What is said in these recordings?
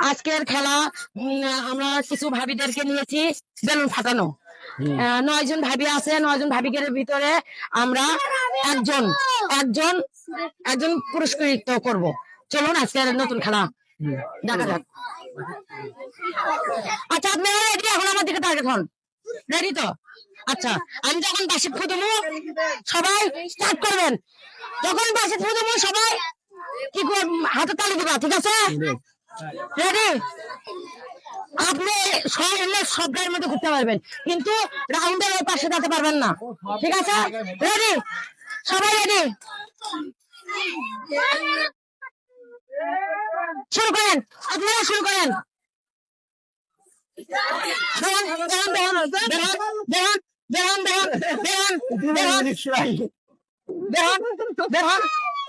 আজকের খেলা আমরা কিছু ভাবিদেরকে নিয়েছি। বেলুন ফাটানো আহ, নয়জন ভাবি আছে নয়জন ভাবিকের ভিতরে আমরা একজন একজন একজন পুরস্কৃত করব। চলুন আজকের নতুন খেলা। দেখা যাক। আচ্ছা আপনারা রেডি এখন আমার দিকে টার্গেট হন রেডি তো? আচ্ছা আমি যখন বাসি ফুদমু সবাই স্টার্ট করবেন। যখন বাসি ফুদমু সবাই কি কর হাতে তালি দিবা ঠিক আছে? রেডি আপনি সবাই সব মধ্যে ঘুরতে পারবেন কিন্তু রাউন্ডের ওই পাশে যেতে পারবেন না ঠিক আছে রেডি সবাই রেডি শুরু করেন আপনারা শুরু করেন দেখুন দেখুন দেখুন দেখুন দেখুন দেখুন দেখুন দেখুন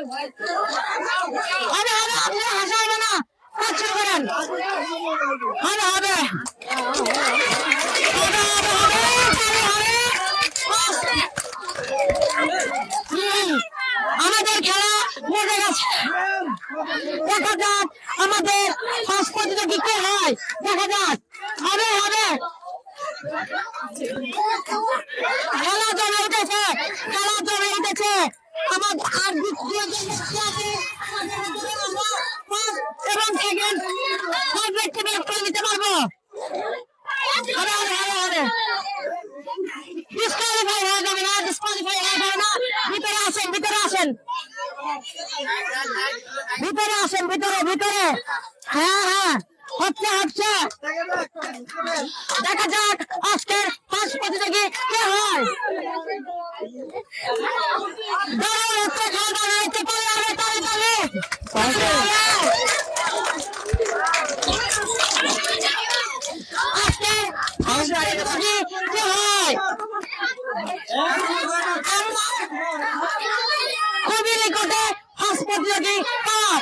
হবে হবে, আপনারা হাসা হবে না। শুরু করেন। হবে হবে। আমাদের খেলা মজা গেছে। দেখা যাক, আমাদের প্রতিযোগী কে হয়। দেখা যাক। হবে হবে। খেলা ভিতরে আসেন ভিতরে ভিতরে হ্যাঁ হ্যাঁ। হচ্ছে হচ্ছে। দেখা যাক। খুবই নিকটে হাসপাতালটি পাওয়া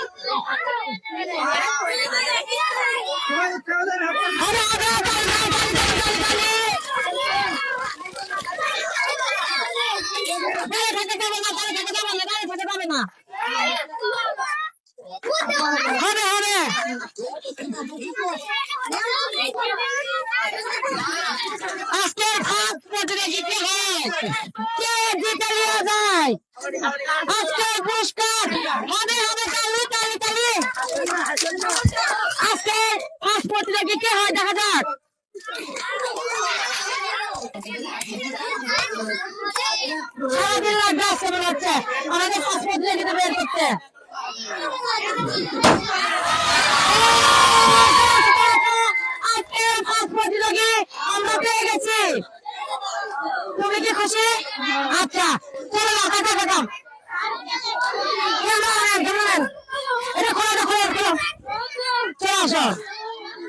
Thank. আজকের পুরস্কার হবে হবে তালি তালি তালি আজকে ফার্স্ট প্রতিযোগী কে হয় দেখা যাক। সারাদিন লাগবে আসছে মনে হচ্ছে আমাদের ফার্স্ট প্রতিযোগিতা বের করতে। আমরা পেয়ে গেছি। তুমি কি খুশি? আচ্ছা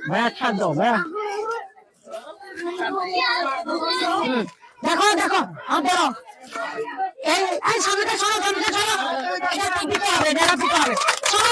ভাইয়া ছাড় দাও ভাইয়া দেখো দেখো আর ধরো। এই সামনেটা সরো সামনেটা সরো। এটা হবে এটা হবে। সরো